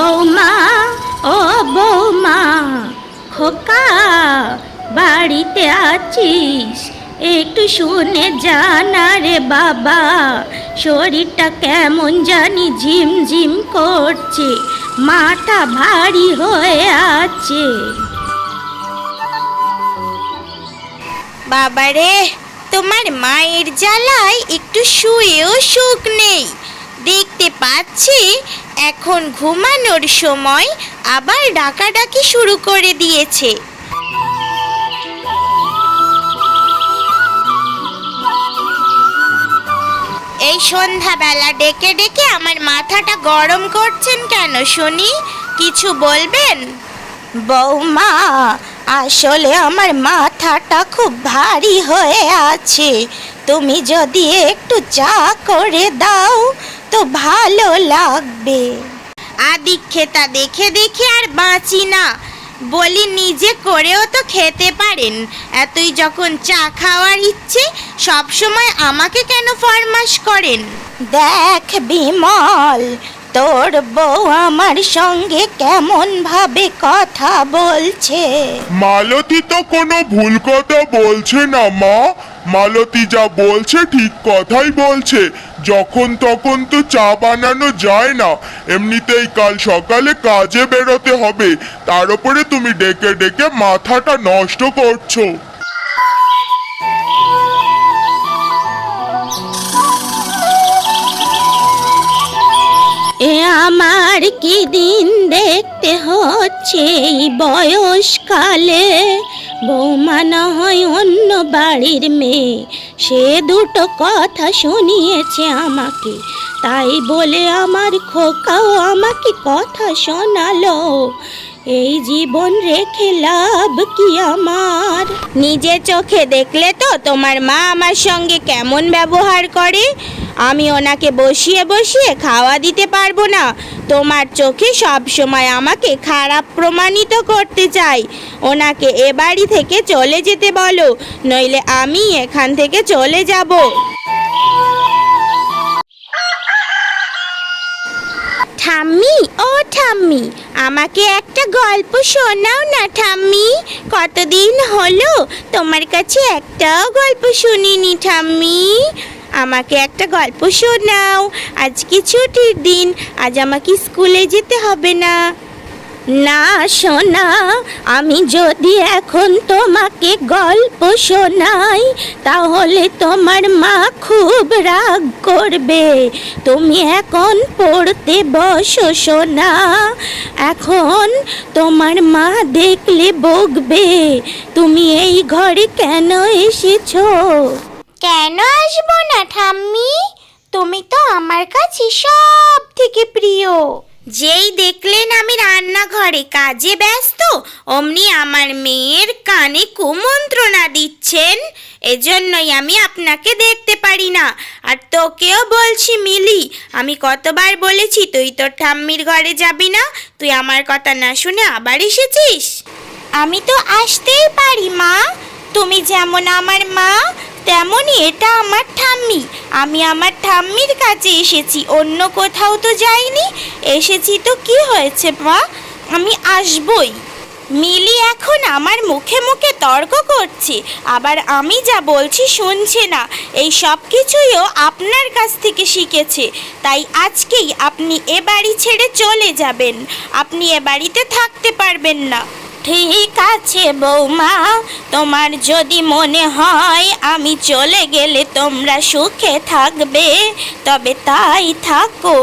বৌমা, ও বৌমা, খোকা, বাড়িতে আছিস? একটু শুনে জানা রে বাবা, শরীরটা কেমন জানি ঝিমঝিম করছে, মাথা ভারী হয়ে আছে। বাবারে, তোমার মায়ের জ্বালায় একটু শুয়েও সুখ নেই। দেখতে পাচ্ছি এখন ঘুমানোর সময় আবার ডাকাডাকি শুরু করে দিয়েছে। এই সন্ধ্যাবেলা ডেকে ডেকে আমার মাথাটা গরম করছেন কেন শুনি? কিছু বলবেন? বৌমা, আসলে আমার মাথাটা খুব ভারী হয়ে আছে। তুমি যদি একটু চা করে দাও তো ভালো লাগবে। আদিক্ষেতা দেখে দেখে আর বাঁচি না। বলি, নিজে করেও তো খেতে পারেন। এতই যখন চা খাওয়ার ইচ্ছে, সব সময় আমাকে কেন ফরমাস করেন? দেখ বিমল, তোর বউ আমার সঙ্গে কেমন ভাবে কথা বলছে। মালতী তো কোনো ভুল কথা বলছে না, মা। মালতী যা বলছে ঠিক কথাই বলছে। যখন তখন তো চা বানানো যায় না। এমনিতেই কাল সকালে কাজে বেরোতে হবে। তার উপরে তুমি ডেকে ডেকে মাথাটা নষ্ট করছ। এ আমার কি দিন দেখতে হচ্ছে এই বয়সকালে? বৌমা না হয় অন্য বাড়ির মেয়ে। সে দুটো কথা শুনিয়েছে আমাকে। তাই বলে আমার খোকাও আমাকে কথা শোনালো। এই জীবন রেখে লাভ কি আমার? নিজে চোখে দেখলে তো তোমার মা আমার সঙ্গে কেমন ব্যবহার করে? আমি ওনাকে বসিয়ে বসিয়ে খাওয়া দিতে পারব না। তোমার চোখে সব সময় আমাকে খারাপ প্রমাণিত করতে চাই। ওনাকে এ বাড়ি থেকে চলে যেতে বলো, নইলে আমি এখান থেকে চলে যাব। ঠাম্মি, ও ঠাম্মি, আমাকে একটা গল্প শোনাও না ঠাম্মি। কতদিন হলো, তোমার কাছে একটাও গল্প শুনিনি ঠাম্মি। আমাকে একটা গল্প শোনাও। আজকে ছুটির দিন, আজ আমাকে স্কুলে যেতে হবে না। না শোনা আমি যদি এখন তোমাকে গল্প শোনাই, তাহলে তোমার মা খুব রাগ করবে। তুমি এখন পড়তে বসো শোনা এখন তোমার মা দেখলে বকবে। তুমি এই ঘরে কেন এসেছ? কেন আসব না ঠাম্মি? তুমি তো আমার কাছে সব থেকে প্রিয়। যেই দেখলেন আমি রান্নাঘরে কাজে ব্যস্ত অমনি আমার মেয়ের কানে কুমন্ত্রণা দিচ্ছেন এজন্যই আমি আপনাকে দেখতে পারি না। আর তোকেও বলছি মিলি আমি কতবার বলেছি তুই তোর ঠাম্মির ঘরে যাবি না তুই আমার কথা না শুনে আবার এসেছিস? আমি তো আসতেই পারি মা। তুমি যেমন আমার মা তেমনই এটা আমার ঠাম্মি। আমি আমার ঠাম্মির কাছে এসেছি, অন্য কোথাও তো যাইনি। এসেছি তো কি হয়েছে, মা? আমি আসবই। মিলি এখন আমার মুখে মুখে তর্ক করছে, আবার আমি যা বলছি শুনছে না। এই সব কিছুইও আপনার কাছ থেকে শিখেছে, তাই আজকেই আপনি এ বাড়ি ছেড়ে চলে যাবেন। আপনি এ বাড়িতে থাকতে পারবেন না। ঠিক আছে বৌমা, তোমার যদি মনে হয় আমি চলে গেলে তোমরা সুখে থাকবে, তবে তাই থাকো,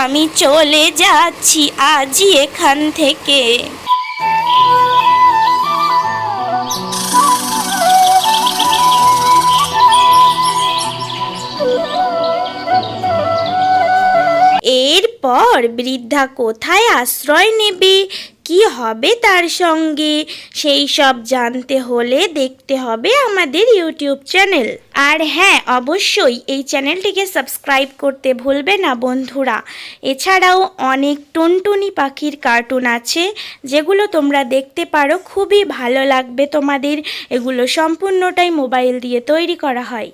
আমি চলে যাচ্ছি আজই এখান থেকে। এরপর বৃদ্ধা কোথায় আশ্রয় নেবে? কি হবে তার সঙ্গে? সেই সব জানতে হলে দেখতে হবে আমাদের ইউটিউব চ্যানেল। আর হ্যাঁ অবশ্যই এই চ্যানেলটিকে সাবস্ক্রাইব করতে ভুলবে না বন্ধুরা। এছাড়াও অনেক টুনটুনি পাখির কার্টুন আছে, যেগুলো তোমরা দেখতে পারো। খুবই ভালো লাগবে তোমাদের। এগুলো সম্পূর্ণটাই মোবাইল দিয়ে তৈরি করা হয়।